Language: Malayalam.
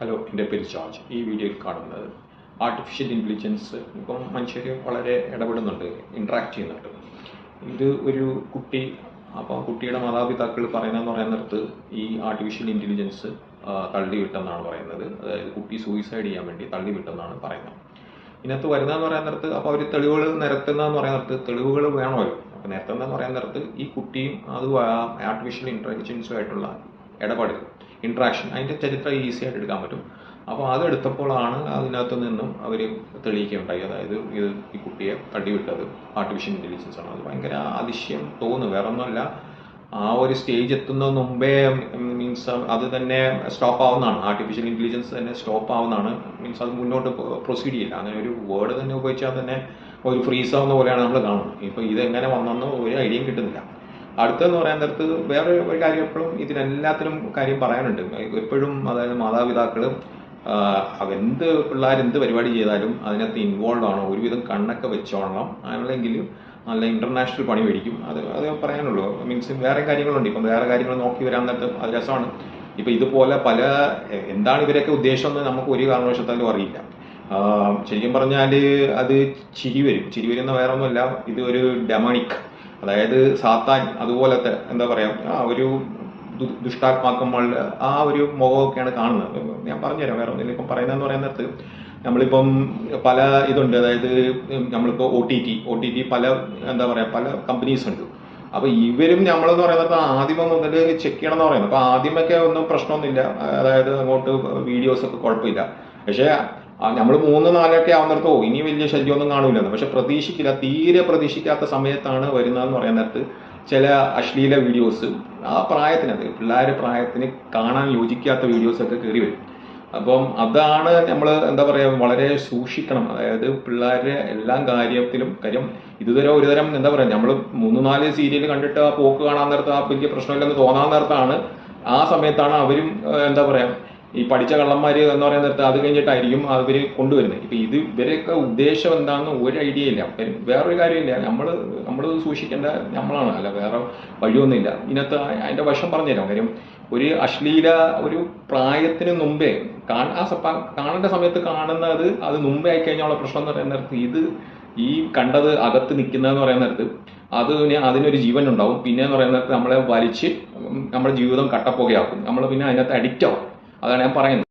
ഹലോ എന്റെ പേര് ജോർജ്. ഈ വീഡിയോയിൽ കാണുന്നത് ആർട്ടിഫിഷ്യൽ ഇന്റലിജൻസ് ഇപ്പം മനുഷ്യർ വളരെ ഇടപെടുന്നുണ്ട് ഇൻട്രാക്ട് ചെയ്യുന്നുണ്ട്. ഇത് ഒരു കുട്ടി അപ്പോൾ കുട്ടിയുടെ മാതാപിതാക്കൾ പറയുന്നതെന്ന് പറയുന്നിടത്ത് ഈ ആർട്ടിഫിഷ്യൽ ഇന്റലിജൻസ് തള്ളിവിട്ടെന്നാണ് പറയുന്നത്. അതായത് കുട്ടി സൂയിസൈഡ് ചെയ്യാൻ വേണ്ടി തള്ളിവിട്ടെന്നാണ് പറയുന്നത്. ഇതിനകത്ത് വരുന്നതെന്ന് പറയുന്നിടത്ത് അപ്പോൾ അവർ തെളിവുകൾ നിരത്തുന്നതെന്ന് പറയുന്നിടത്ത് തെളിവുകൾ വേണമല്ലോ. അപ്പോൾ നിരത്തുന്നതെന്ന് പറയുന്നിടത്ത് ഈ കുട്ടിയും അത് ആർട്ടിഫിഷ്യൽ ഇന്റലിജൻസുമായിട്ടുള്ള ഇടപെടൽ ഇൻട്രാക്ഷൻ അതിന്റെ ചരിത്രം ഈസി ആയിട്ട് എടുക്കാൻ പറ്റും. അപ്പോൾ അതെടുത്തപ്പോഴാണ് അതിനകത്ത് നിന്നും അവർ തെളിയിക്കുകയുണ്ടായി. അതായത് ഇത് ഈ കുട്ടിയെ തടിവിട്ടത് ആർട്ടിഫിഷ്യൽ ഇന്റലിജൻസ് ആണ്. അത് ഭയങ്കര അതിശയം തോന്നുന്നു. വേറെ ഒന്നുമല്ല ആ ഒരു സ്റ്റേജ് എത്തുന്നതിന് മുമ്പേ മീൻസ് അത് തന്നെ സ്റ്റോപ്പ് ആവുന്നതാണ്. ആർട്ടിഫിഷ്യൽ ഇന്റലിജൻസ് തന്നെ സ്റ്റോപ്പ് ആവുന്നതാണ്. മീൻസ് അത് മുന്നോട്ട് പ്രൊസീഡ് ചെയ്യില്ല. അങ്ങനെ ഒരു വേർഡ് തന്നെ ഉപയോഗിച്ചാൽ തന്നെ ഒരു ഫ്രീസ് ആവുന്ന പോലെയാണ് നമ്മൾ കാണുന്നത്. ഇപ്പോൾ ഇതെങ്ങനെ വന്നെന്ന് ഒരു ഐഡിയയും കിട്ടുന്നില്ല. അടുത്തെന്ന് പറയാൻ നേരത്ത് വേറെ ഒരു കാര്യം എപ്പോഴും ഇതിനെല്ലാത്തിനും കാര്യം പറയാനുണ്ട്. എപ്പോഴും അതായത് മാതാപിതാക്കളും എന്ത് പിള്ളേർ എന്ത് പരിപാടി ചെയ്താലും അതിനകത്ത് ഇൻവോൾവ് ആണോ ഒരുവിധം കണ്ണൊക്കെ വെച്ചോളണം. അല്ലെങ്കിൽ നല്ല ഇന്റർനാഷണൽ പണി മേടിക്കും. അത് അത് പറയാനുള്ളൂ. മീൻസ് വേറെ കാര്യങ്ങളുണ്ട്. ഇപ്പം വേറെ കാര്യങ്ങൾ നോക്കി വരാൻ നേരത്ത് അത് രസമാണ്. ഇപ്പം ഇതുപോലെ പല എന്താണ് ഇവരൊക്കെ ഉദ്ദേശം എന്ന് നമുക്ക് ഒരു കാരണവശത്താലും അറിയില്ല. ശരിക്കും പറഞ്ഞാൽ അത് ചിരി വരും. ചിരി വരുന്ന വേറെ ഒന്നുമല്ല ഇത് ഒരു ഡെമണിക് അതായത് സാത്താൻ അതുപോലത്തെ എന്താ പറയാ ആ ഒരു ദുഷ്ടാത്മാക്കന്മാരുടെ ആ ഒരു മുഖമൊക്കെയാണ് കാണുന്നത്. ഞാൻ പറഞ്ഞുതരാം വേറെ ഒന്നില്ല ഇപ്പം പറയുന്നതെന്ന് പറയുന്നിടത്ത് നമ്മളിപ്പം പല ഇതുണ്ട്. അതായത് നമ്മളിപ്പോൾ O T T O T T പല എന്താ പറയുക പല കമ്പനീസ് ഉണ്ട്. അപ്പൊ ഇവരും നമ്മളെന്ന് പറയുന്നത് ആദ്യമേ മുതൽ ചെക്ക് ചെയ്യണം എന്ന് പറയുന്നത്. അപ്പൊ ആദ്യമൊക്കെ ഒന്നും പ്രശ്നമൊന്നുമില്ല. അതായത് അങ്ങോട്ട് വീഡിയോസ് ഒക്കെ കുഴപ്പമില്ല. പക്ഷേ നമ്മൾ മൂന്ന് നാലൊക്കെ ആവുന്നിടത്തോ ഇനി വലിയ ശല്യമൊന്നും കാണൂലെന്ന്. പക്ഷെ പ്രതീക്ഷിക്കില്ല. തീരെ പ്രതീക്ഷിക്കാത്ത സമയത്താണ് വരുന്നതെന്ന് പറയാൻ നേരത്ത് ചില അശ്ലീല വീഡിയോസ്. ആ പ്രായത്തിനത് പിള്ളേർ പ്രായത്തിന് കാണാൻ യോജിക്കാത്ത വീഡിയോസൊക്കെ കയറി വരും. അപ്പം അതാണ് നമ്മൾ എന്താ പറയുക വളരെ സൂക്ഷിക്കണം. അതായത് പിള്ളേരുടെ എല്ലാ കാര്യത്തിലും കാര്യം ഇതുതരം ഒരുതരം എന്താ പറയുക നമ്മൾ മൂന്ന് നാല് സീരിയൽ കണ്ടിട്ട് ആ പോക്ക് കാണാൻ നേരത്ത് ആ വലിയ പ്രശ്നമില്ലെന്ന് തോന്നാൻ നേരത്താണ് ആ സമയത്താണ് അവരും എന്താ പറയുക ഈ പഠിച്ച കള്ളന്മാര് എന്ന് പറയുന്ന നേരത്തെ അത് കഴിഞ്ഞിട്ടായിരിക്കും അവർ കൊണ്ടുവരുന്നത്. ഇപ്പൊ ഇത് ഇവരെയൊക്കെ ഉദ്ദേശം എന്താണെന്ന് ഒരു ഐഡിയ ഇല്ല. വേറൊരു കാര്യമില്ല നമ്മൾ നമ്മൾ സൂക്ഷിക്കേണ്ട നമ്മളാണ്. അല്ല വേറെ വഴിയൊന്നുമില്ല. ഇതിനകത്ത് അതിന്റെ വശം പറഞ്ഞുതരാം. കാര്യം ഒരു അശ്ലീല ഒരു പ്രായത്തിന് മുമ്പേ ആ കാണേണ്ട സമയത്ത് കാണുന്നത് അത് മുമ്പേ ആയിക്കഴിഞ്ഞാലുള്ള പ്രശ്നം എന്ന് പറയുന്ന നേരത്ത് ഇത് ഈ കണ്ടത് അകത്ത് നിൽക്കുന്നതെന്ന് പറയുന്ന നേരത്ത് അത് അതിനൊരു ജീവൻ ഉണ്ടാവും. പിന്നെ എന്ന് പറയുന്ന നേരത്ത് നമ്മളെ വലിച്ച് നമ്മുടെ ജീവിതം കട്ടപ്പുകയാക്കും. നമ്മൾ പിന്നെ അതിനകത്ത് അഡിക്റ്റ് ആവും. അതാണ് ഞാൻ പറയുന്നത്.